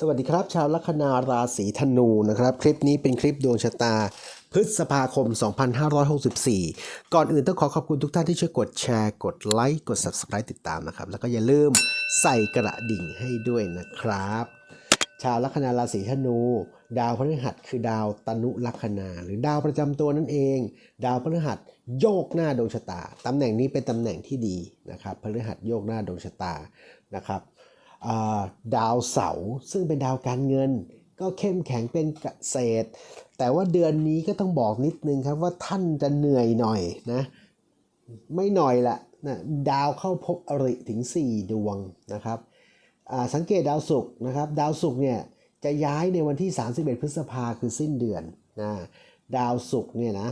สวัสดีครับ ชาวลัคนาราศีธนูนะครับ คลิปนี้เป็นคลิปดวงชะตา พฤษภาคม 2564 ก่อนอื่นต้องขอขอบคุณทุกท่านที่ช่วยกดแชร์ กดไลค์ กด Subscribe ติดตามนะครับ แล้วก็อย่าลืมใส่กระดิ่งให้ด้วยนะครับ ชาวลัคนาราศีธนู ดาวพฤหัสคือดาวตนุลัคนา หรือดาวประจำตัวนั่นเอง ดาวพฤหัสโยกหน้าดวงชะตาตำแหน่งนี้เป็นตำแหน่งที่ดีนะครับพฤหัสโยกหน้าดวงชะตานะครับ ดาวเสาร์ซึ่งเป็นดาวการเงิน ก็เข้มแข็งเป็นเกษตร แต่ว่าเดือนนี้ก็ต้องบอกนิดนึงครับว่าท่านจะเหนื่อยหน่อยนะไม่หน่อยละนะดาวเข้าพบอริถึง 4 ดวงนะครับสังเกตดาวศุกร์นะครับดาวศุกร์เนี่ยจะย้ายในวันที่ 31 พฤษภาคือสิ้นเดือนนะดาวศุกร์เนี่ยนะ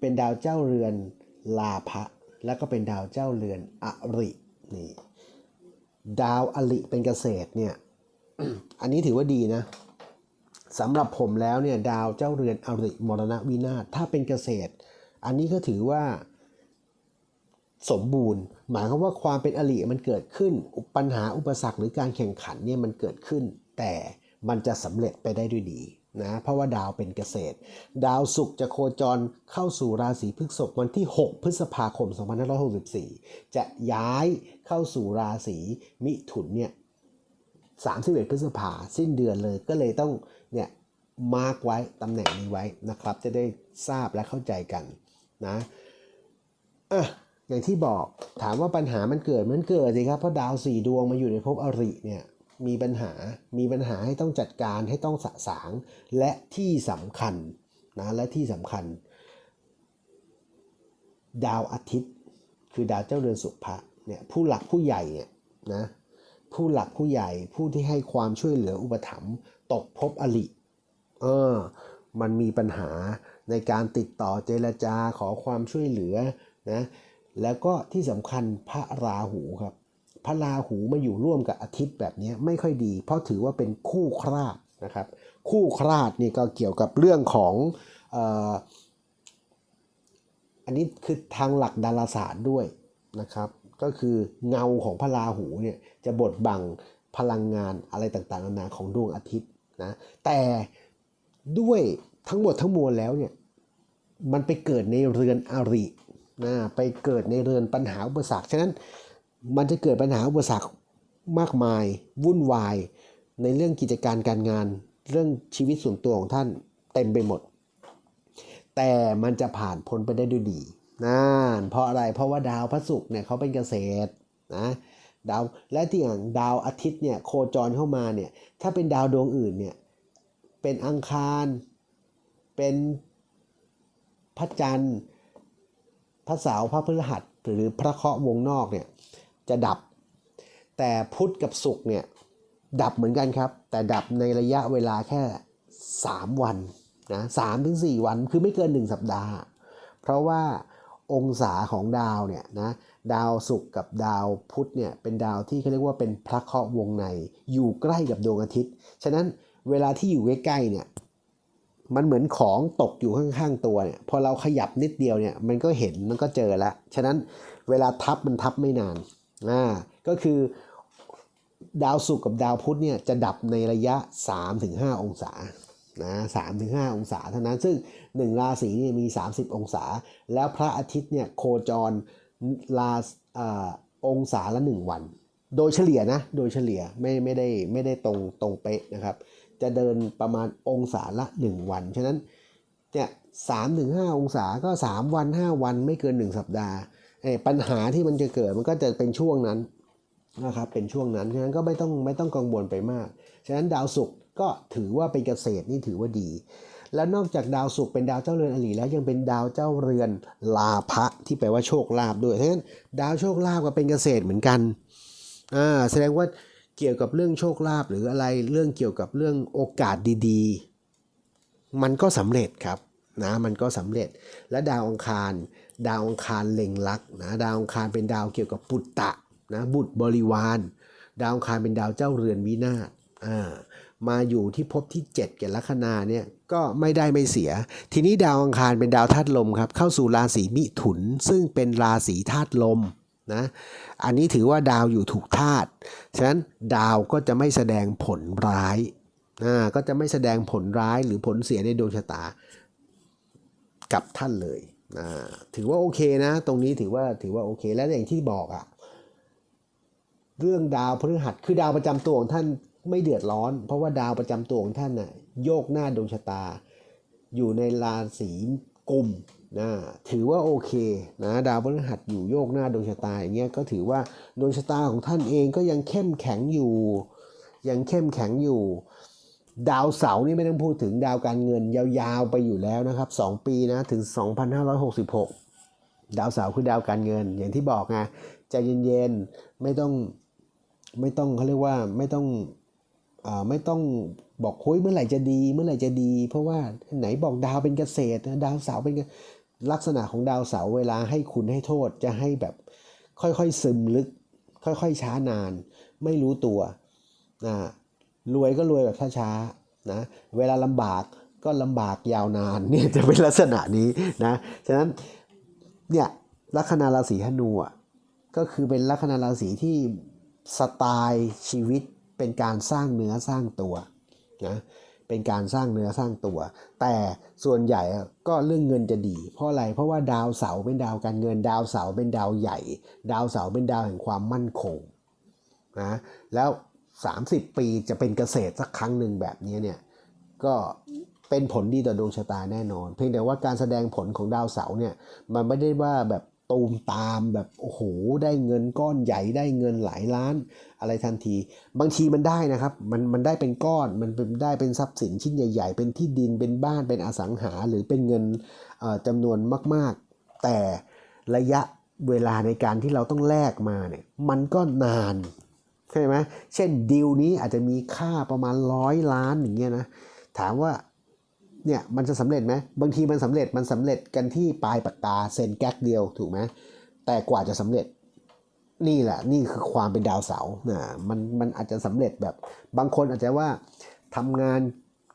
เป็นดาวเจ้าเรือนลาภะแล้วก็เป็นดาวเจ้าเรือนอรินี่ ดาวอลิเป็นเกษตรเนี่ย อันนี้ถือว่าดีนะสำหรับผมแล้วเนี่ยดาวเจ้าเรือนอริมรณวินาศถ้าเป็นเกษตร อันนี้ก็ถือว่าสมบูรณ์ หมายความว่าความเป็นอริมันเกิดขึ้น ปัญหาอุปสรรคหรือการแข่งขันเนี่ยมันเกิดขึ้น แต่มันจะสำเร็จไปได้ด้วยดี นะเพราะว่าดาวเป็นเกษตร ดาวศุกร์จะโคจรเข้าสู่ราศีพฤษภวันที่ 6 พฤษภาคม 2564 จะย้ายเข้าสู่ราศีมิถุนเนี่ย31 พฤษภาสิ้นเดือนเลยก็เลยต้องเนี่ยมาร์กไว้ตำแหน่งนี้ไว้นะครับ จะได้ทราบและเข้าใจกันนะอะอย่างที่บอกถามว่าปัญหามันเกิดมันเกิดสิครับเพราะดาวสี่ดวงมาอยู่ในภพอริเนี่ย มีปัญหา มีปัญหาให้ต้องจัดการให้ต้องสะสาง และที่สำคัญนะและที่สำคัญ ดาวอาทิตย์ คือดาวเจ้าเรือนสุภะเนี่ยผู้หลักผู้ใหญ่เนี่ยนะผู้หลักผู้ใหญ่ผู้ที่ให้ความช่วยเหลืออุปถัมภ์ตกภพอลิเออมันมีปัญหาในการติดต่อเจรจาขอความช่วยเหลือนะแล้วก็ที่สำคัญพระราหูครับ พระราหูมาอยู่ร่วมกับอาทิตย์แบบนี้ไม่ค่อยดี เพราะถือว่าเป็นคู่คราดนะครับ คู่คราดนี่ก็เกี่ยวกับเรื่องของอ,อันนี้คือทางหลักดาราศาสตร์ด้วยนะครับ ก็คือเงาของพระราหูเนี่ยจะบดบังพลังงานอะไรต่างๆนานาของดวงอาทิตย์นะแต่ด้วยทั้งหมดทั้งมวลแล้วเนี่ยมันไปเกิดในเรือนอรินะไปเกิดในเรือนปัญหาอุปสรรคฉะนั้น มันจะเกิดปัญหาอุปสรรคมากมาย วุ่นวาย ในเรื่องกิจการการงาน เรื่องชีวิตส่วนตัวของท่านเต็มไปหมด แต่มันจะผ่านพ้นไปได้ด้วยดีนั่นเพราะอะไรเพราะว่าดาวพระศุกร์เนี่ยเขาเป็นเกษตรนะดาวและที่อย่างดาวอาทิตย์เนี่ยโคจรเข้ามาเนี่ยถ้าเป็นดาวดวงอื่นเนี่ยเป็นอังคารเป็นพระจันทร์พระเสาร์พระพฤหัสหรือพระเคราะห์วงนอกเนี่ย จะดับ แต่พุธกับศุกร์เนี่ยดับเหมือนกันครับ แต่ดับในระยะเวลาแค่ 3 วันนะสามถึงสี่วันคือไม่เกิน 1 สัปดาห์ เพราะว่าองศาของดาวเนี่ยนะดาวศุกร์กับดาวพุธเนี่ยเป็นดาวที่เขาเรียกว่าเป็นพระเคราะห์วงใน อยู่ใกล้กับดวงอาทิตย์ ฉะนั้นเวลาที่อยู่ใกล้ๆเนี่ยมันเหมือนของตกอยู่ข้างๆตัวเนี่ยพอเราขยับนิดเดียวเนี่ยมันก็เห็นมันก็เจอแล้ว ฉะนั้นเวลาทับมันทับไม่นาน อ่าก็คือดาวศุกร์กับดาวพุธเนี่ยจะดับในระยะ 3-5 องศานะสามถึงห้าองศาเท่านั้น ซึ่งหนึ่งราศีเนี่ยมี 30 องศา แล้วพระอาทิตย์เนี่ยโคจรราอองศาละ 1 วัน โดยเฉลี่ยนะ โดยเฉลี่ยไม่ไม่ได้ไม่ได้ตรงตรงเป๊ะนะครับ จะเดินประมาณองศาละ 1 วัน ฉะนั้นเนี่ยสามถึงห้าองศาก็ 3 วัน 5 วันไม่เกิน 1 สัปดาห์ ปัญหาที่มันจะเกิดมันก็จะเป็นช่วงนั้นนะครับเป็นช่วงนั้นฉะนั้นก็ไม่ต้องไม่ต้องกังวลไปมาก ฉะนั้นดาวศุกร์ก็ถือว่าเป็นเกษตรนี่ถือว่าดี แล้วนอกจากดาวศุกร์เป็นดาวเจ้าเรือนอลีแล้วยังเป็นดาวเจ้าเรือนลาภะที่แปลว่าโชคลาภด้วยฉะนั้นดาวโชคลาภก็เป็นเกษตรเหมือนกันอ่าแสดงว่าเกี่ยวกับเรื่องโชคลาภหรืออะไรเรื่องเกี่ยวกับเรื่องโอกาสดีๆ มันก็สำเร็จครับ นะมันก็สำเร็จและดาวอังคาร ดาวอังคารเล็งลักนะดาวอังคารเป็นดาวเกี่ยวกับปุตตะนะบุตรบริวาร ดาวอังคารเป็นดาวเจ้าเรือนวินาศอ่ามาอยู่ที่ภพที่ 7 แก่ลัคนาเนี่ยก็ไม่ได้ไม่เสีย ทีนี้ดาวอังคารเป็นดาวธาตุลมครับเข้าสู่ราศีมิถุน ซึ่งเป็นราศีธาตุลมนะอันนี้ถือว่าดาวอยู่ถูกธาตุฉะนั้นดาวก็จะไม่แสดงผลร้ายก็จะไม่แสดงผลร้ายหรือผลเสียในดวงชะตา กับท่านเลยอ่าถือว่าโอเคนะ ตรงนี้ถือว่าถือว่าโอเค แล้วอย่างที่บอกอะเรื่องดาวพฤหัสคือดาวประจำตัวของท่านไม่เดือดร้อน เพราะว่าดาวประจำตัวของท่านน่ะโยกหน้าดวงชะตา อยู่ในราศีกุมนะถือว่าโอเคนะดาวพฤหัสอยู่โยกหน้าดวงชะตาอย่างเงี้ยก็ถือว่าดวงชะตาของท่านเองก็ยังเข้มแข็งอยู่ ยังเข้มแข็งอยู่ ดาวเสาร์นี่ไม่ต้องพูดถึงดาวการเงินยาวๆไปอยู่แล้วนะครับ 2 ปีนะถึง 2566 ดาวเสาร์คือดาวการเงิน อย่างที่บอกไงใจเย็นๆไม่ต้องไม่ต้องเขาเรียกว่าไม่ต้องอไม่ต้องบอกคุยเมื่อไหร่จะดีเมื่อไหร่จะดี เพราะว่าไหนบอกดาวเป็นเกษตรนะดาวเสาร์เป็นลักษณะของดาวเสาร์เวลาให้คุณให้โทษจะให้แบบค่อยๆซึมลึก ค่อยๆช้านาน ไม่รู้ตัวนะ รวยก็รวยแบบช้าๆนะเวลาลำบากก็ลำบากยาวนานเนี่ยจะเป็นลักษณะนี้นะฉะนั้นเนี่ยลัคนาราศีธนูอะก็คือเป็นลัคนาราศีที่สไตล์ชีวิตเป็นการสร้างเนื้อสร้างตัวนะเป็นการสร้างเนื้อสร้างตัว แต่ส่วนใหญ่ก็เรื่องเงินจะดี เพราะอะไรเพราะว่าดาวเสาร์เป็นดาวการเงินดาวเสาร์เป็นดาวใหญ่ ดาวเสาร์เป็นดาวแห่งความมั่นคงนะแล้ว 30 ปีจะเป็นเกษตรสักครั้งหนึ่งแบบนี้เนี่ยก็เป็นผลดีต่อดวงชะตาแน่นอน เพียงแต่ว่าการแสดงผลของดาวเสาร์เนี่ยมันไม่ได้ว่าแบบตูมตามแบบโอ้โหได้เงินก้อนใหญ่ได้เงินหลายล้าน อะไรทันที บางทีมันได้นะครับมันมันได้เป็นก้อนมันเป็นได้เป็นทรัพย์สินชิ้นใหญ่ ๆ เป็นที่ดินเป็นบ้านเป็นอสังหาหรือเป็นเงินเอ่อจำนวนมาก ๆ แต่ระยะเวลาในการที่เราต้องแลกมาเนี่ยมันก็นาน ใช่ไหมเช่นดีลนี้อาจจะมีค่าประมาณร้อยล้านอย่างเงี้ยนะถามว่าเนี่ยมันจะสำเร็จไหมบางทีมันสำเร็จมันสำเร็จกันที่ปลายปากกาเซ็นแก๊กเดียวถูกไหมแต่กว่าจะสำเร็จนี่แหละนี่คือความเป็นดาวเสาร์นะมันมันอาจจะสำเร็จแบบ บางคนอาจจะว่าทำงาน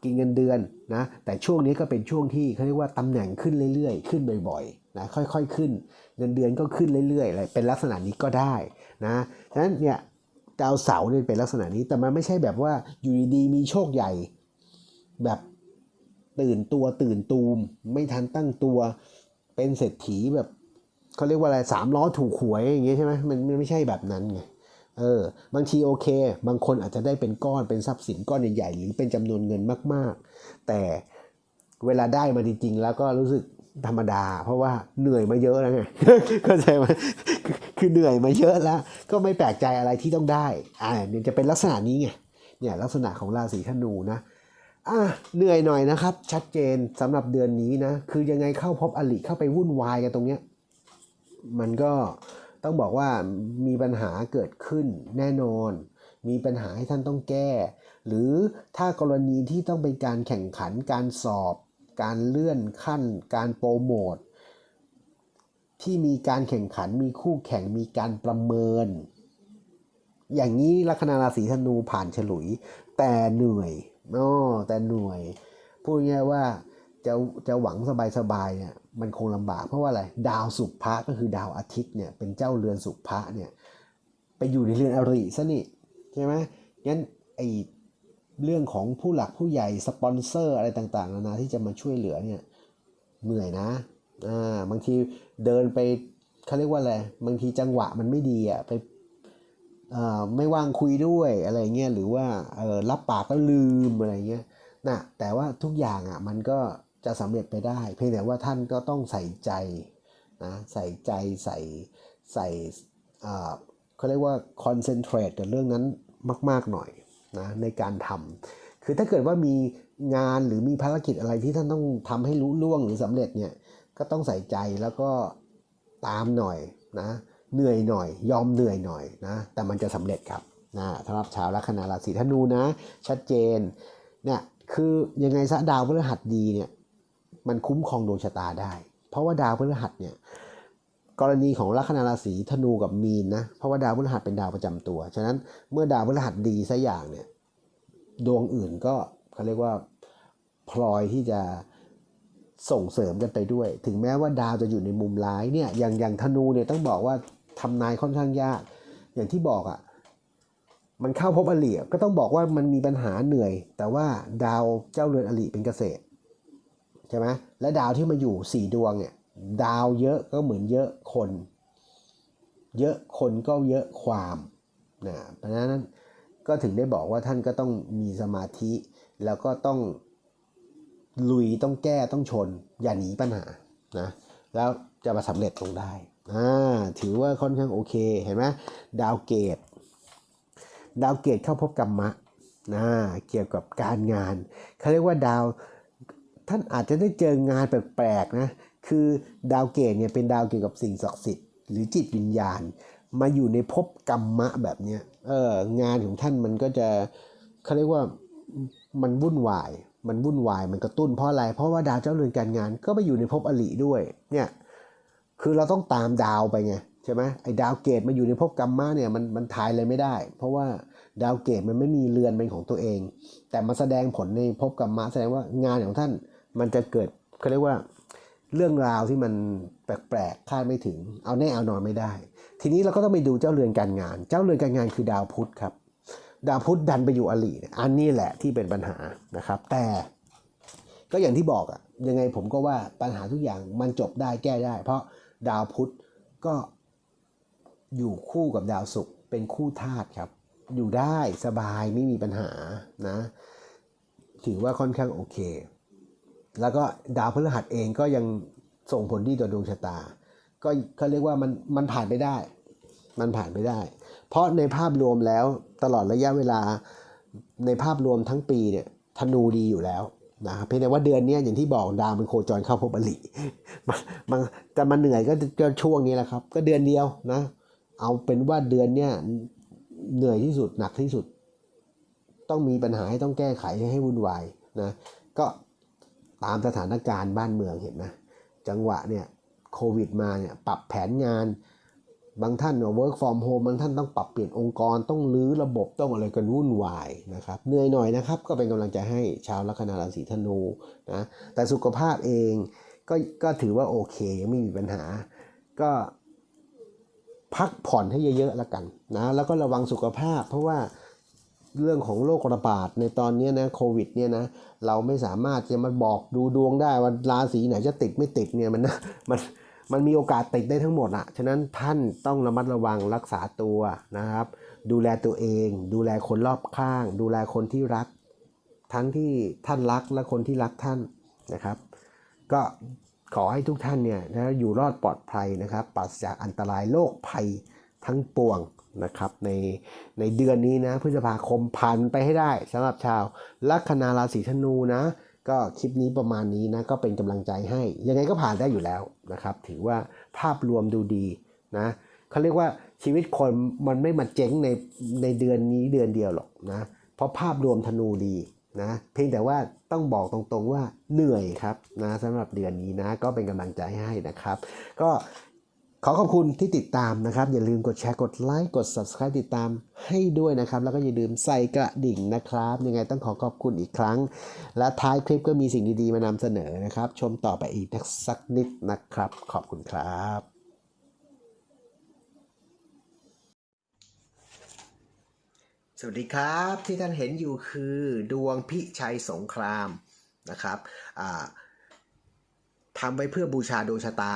กินเงินเดือนนะแต่ช่วงนี้ก็เป็นช่วงที่เขาเรียกว่าตำแหน่งขึ้นเรื่อยๆ ขึ้นบ่อยๆนะค่อยๆขึ้น เงินเดือนก็ขึ้นเรื่อยๆอะไรเป็นลักษณะนี้ก็ได้นะฉะนั้นเนี่ย ดาวเสาร์เนี่ยเป็นลักษณะนี้ แต่มันไม่ใช่แบบว่าอยู่ดีๆมีโชคใหญ่ แบบตื่นตัวตื่นตูม ไม่ทันตั้งตัวเป็นเศรษฐีแบบเขาเรียกว่าอะไรสามล้อถูกหวยอย่างเงี้ยใช่ไหมมันมันไม่ใช่แบบนั้นไงเออบางทีโอเค บางคนอาจจะได้เป็นก้อนเป็นทรัพย์สินก้อนใหญ่ๆหรือเป็นจำนวนเงินมาก ๆ แต่เวลาได้มาจริงๆ แล้วก็รู้สึก ธรรมดา เพราะว่าเหนื่อยมาเยอะแล้วไงเข้าใจไหมคือเหนื่อยมาเยอะแล้ว ก็ไม่แปลกใจอะไรที่ต้องได้อ่าเนี่ยจะเป็นลักษณะนี้ไงเนี่ยลักษณะของราศีธนูนะอะเหนื่อยหน่อยนะครับ ชัดเจนสำหรับเดือนนี้นะคือยังไงเข้าพบอลิเข้าไปวุ่นวายกันตรงเนี้ยมันก็ต้องบอกว่ามีปัญหาเกิดขึ้นแน่นอน มีปัญหาให้ท่านต้องแก้ หรือถ้ากรณีที่ต้องเป็นการแข่งขันการสอบ การเลื่อนขั้น การโปรโมทที่มีการแข่งขันมีคู่แข่งมีการประเมิน อย่างนี้ลัคนาราศีธนูผ่านฉลุย แต่เหนื่อยอ๋อแต่เหนื่อย พูดง่ายๆว่าจะจะหวังสบายๆเนี่ยมันคงลำบากเพราะว่าอะไรดาวสุภะก็คือดาวอาทิตย์เนี่ยเป็นเจ้าเรือนสุภะเนี่ยไปอยู่ในเรือนอริซะนี่ใช่ไหมงั้นไอ เรื่องของผู้หลักผู้ใหญ่สปอนเซอร์อะไรต่างๆนานาที่จะมาช่วยเหลือเนี่ยเหนื่อยนะอ่าบางทีเดินไปเขาเรียกว่าอะไรบางทีจังหวะมันไม่ดีอะไปอ่อไม่ว่างคุยด้วยอะไรเงี้ยหรือว่าเออรับปากก็ลืมอะไรเงี้ยนะแต่ว่าทุกอย่างอะมันก็จะสำเร็จไปได้ เพียงแต่ว่าท่านก็ต้องใส่ใจนะใส่ใจใส่ใส่อ่อเขาเรียกว่าคอนเซนเทรตกับเรื่องนั้นมาก ๆหน่อย นะในการทำคือถ้าเกิดว่ามีงานหรือมีภารกิจอะไรที่ท่านต้องทำให้รู้ล่วงหรือสำเร็จเนี่ยก็ต้องใส่ใจแล้วก็ตามหน่อยนะเหนื่อยหน่อย ยอมเหนื่อยหน่อยนะแต่มันจะสำเร็จครับนะสำหรับชาวลัคนาราศีธนูนะ ชัดเจนเนี่ยคือยังไงซะดาวพฤหัสดีเนี่ยมันคุ้มครองดวงชะตาได้ เพราะว่าดาวพฤหัสเนี่ย กรณีของลัคนาราศีธนูกับมีนนะเพราะว่าดาวพฤหัสเป็นดาวประจำตัว ฉะนั้นเมื่อดาวพฤหัสดีสัอย่างเนี่ยดวงอื่นก็เขาเรียกว่าพลอยที่จะส่งเสริมกันไปด้วย ถึงแม้ว่าดาวจะอยู่ในมุมร้ายเนี่ยอย่างอย่างธนูเนี่ยต้องบอกว่าทำนายค่อนข้างยาก อย่างที่บอกอะ่ะมันเข้าพบอลิอะก็ต้องบอกว่ามันมีปัญหาเหนื่อย แต่ว่าดาวเจ้าเรือนอลิเป็นเกษตรใช่ไหมและดาวที่มาอยู่สี่ดวงเนี่ย ดาวเยอะก็เหมือนเยอะคน เยอะคนก็เยอะความนะเพราะฉะนั้นก็ถึงได้บอกว่าท่านก็ต้องมีสมาธิ แล้วก็ต้องลุยต้องแก้ต้องชน อย่าหนีปัญหานะแล้วจะมาสำเร็จลงได้อ่าถือว่าค่อนข้างโอเคเห็นไหมดาวเกต ดาวเกตเข้าพบกรรมะนะเกี่ยวกับการงานเขาเรียกว่าดาวท่านอาจจะได้เจองานแปลกๆนะ คือดาวเกตเนี่ยเป็นดาวเกี่ยวกับสิ่งศักดิ์สิทธิ์หรือจิตวิญญาณ มาอยู่ในภพกรรมะแบบเนี้ยเอองานของท่านมันก็จะเขาเรียกว่ามันวุ่นวาย มันวุ่นวายมันกระตุ้นเพราะอะไรเพราะว่าดาวเจ้าเรือนการงานก็ไปอยู่ในภพอลิด้วยเนี่ยคือเราต้องตามดาวไปไงใช่ไหมไอ้ดาวเกตมาอยู่ในภพกรรมะเนี่ยมันมันทายเลยไม่ได้ เพราะว่าดาวเกตมันไม่มีเรือนเป็นของตัวเอง แต่มาแสดงผลในภพกรรมะแสดงว่างานของท่านมันจะเกิดเขาเรียกว่า เรื่องราวที่มันแปลกๆคาดไม่ถึง เอาแน่เอานอนไม่ได้ ทีนี้เราก็ต้องไปดูเจ้าเรือนการงาน เจ้าเรือนการงานคือดาวพุธครับ ดาวพุธดันไปอยู่อลีอันนี้แหละที่เป็นปัญหานะครับ แต่ก็อย่างที่บอกอะยังไงผมก็ว่าปัญหาทุกอย่างมันจบได้แก้ได้ เพราะดาวพุธก็อยู่คู่กับดาวศุกร์เป็นคู่ธาตุครับ อยู่ได้สบายไม่มีปัญหานะ ถือว่าค่อนข้างโอเค แล้วก็ดาวพฤหัสเองก็ยังส่งผลดีต่อดวงชะตา ก็เขาเรียกว่ามันมันผ่านไปได้ มันผ่านไปได้ เพราะในภาพรวมแล้วตลอดระยะเวลาในภาพรวมทั้งปีเนี่ยธนูดีอยู่แล้วนะครับเพียงแต่ว่าเดือนนี้อย่างที่บอกดาวมันโคจรเข้าภพอลิมันมันจะมาเหนื่อยก็ก็ช่วงนี้แหละครับ ก็เดือนเดียวนะ เอาเป็นว่าเดือนเนี้ยเหนื่อยที่สุดหนักที่สุด ต้องมีปัญหาให้ต้องแก้ไขให้วุ่นวายนะก็ ตามสถานการณ์บ้านเมืองเห็นไหมจังหวะเนี่ยโควิดมาเนี่ยปรับแผนงาน บางท่านเนี่ย work from home บางท่านต้องปรับเปลี่ยนองค์กรต้องรื้อระบบต้องอะไรกันวุ่นวายนะครับเหนื่อยหน่อยนะครับ ก็เป็นกำลังใจให้ชาวลัคนาราศีธนูนะแต่สุขภาพเองก็ก็ถือว่าโอเคยังไม่มีปัญหา ก็พักผ่อนให้เยอะๆแล้วกันนะแล้วก็ระวังสุขภาพ เพราะว่า เรื่องของโรคระบาดในตอนนี้นะโควิดเนี่ยนะเราไม่สามารถจะมาบอกดูดวงได้ว่าราศีไหนจะติดไม่ติดเนี่ยมันนะมันมันมีโอกาสติดได้ทั้งหมดอะฉะนั้นท่านต้องระมัดระวังรักษาตัวนะครับ ดูแลตัวเอง ดูแลคนรอบข้าง ดูแลคนที่รัก ทั้งที่ท่านรักและคนที่รักท่านนะครับ ก็ขอให้ทุกท่านเนี่ยนะอยู่รอดปลอดภัยนะครับปราศจากอันตรายโรคภัยทั้งปวง นะครับในในเดือนนี้นะพฤษภาคมผ่านไปให้ได้สำหรับชาวลัคนาราศีธนูนะ ก็คลิปนี้ประมาณนี้นะก็เป็นกำลังใจให้ ยังไงก็ผ่านได้อยู่แล้วนะครับ ถือว่าภาพรวมดูดีนะเขาเรียกว่าชีวิตคนมันไม่มาเจ๊งในในเดือนนี้เดือนเดียวหรอกนะเพราะภาพรวมธนูดีนะเพียงแต่ว่าต้องบอกตรงๆว่าเหนื่อยครับนะสำหรับเดือนนี้นะก็เป็นกำลังใจให้นะครับ ก็ ขอขอบคุณที่ติดตามนะครับ อย่าลืมกดแชร์กดไลค์กด subscribe ติดตามให้ด้วยนะครับ แล้วก็อย่าลืมใส่กระดิ่งนะครับ ยังไงต้องขอขอบคุณอีกครั้ง และท้ายคลิปก็มีสิ่งดีๆมานำเสนอนะครับ ชมต่อไปอีกสักนิดนะครับ ขอบคุณครับสวัสดีครับที่ท่านเห็นอยู่คือดวงพิชัยสงครามนะครับทำไว้เพื่อบูชาดวงชะตา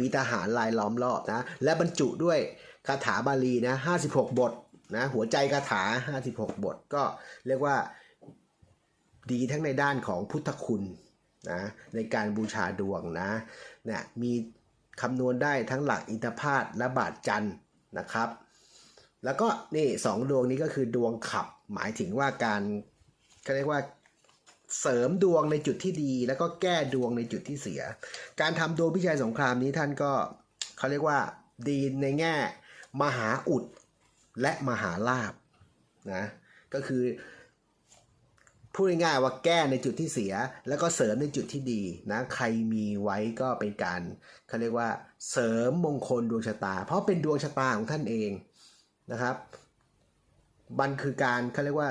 มีทหารลายล้อมรอบนะ และบรรจุด้วยคาถาบาลีนะ56 บทนะหัวใจคาถา 56 บท ก็เรียกว่าดีทั้งในด้านของพุทธคุณนะในการบูชาดวงนะเนี่ยมีคำนวณได้ทั้งหลักอินทพาตและบาทจันนะครับ แล้วก็นี่สองดวงนี้ก็คือดวงขับหมายถึงว่าการเขาเรียกว่า เสริมดวงในจุดที่ดี แล้วก็แก้ดวงในจุดที่เสีย การทำดวงพิชัยสงครามนี้ท่านก็เขาเรียกว่าดีในแง่ มหาอุดและมหาลาบนะก็คือพูดง่ายๆว่าแก้ในจุดที่เสีย แล้วก็เสริมในจุดที่ดีนะใครมีไว้ก็เป็นการเขาเรียกว่าเสริมมงคลดวงชะตา เพราะเป็นดวงชะตาของท่านเองนะครับมันคือการเขาเรียกว่า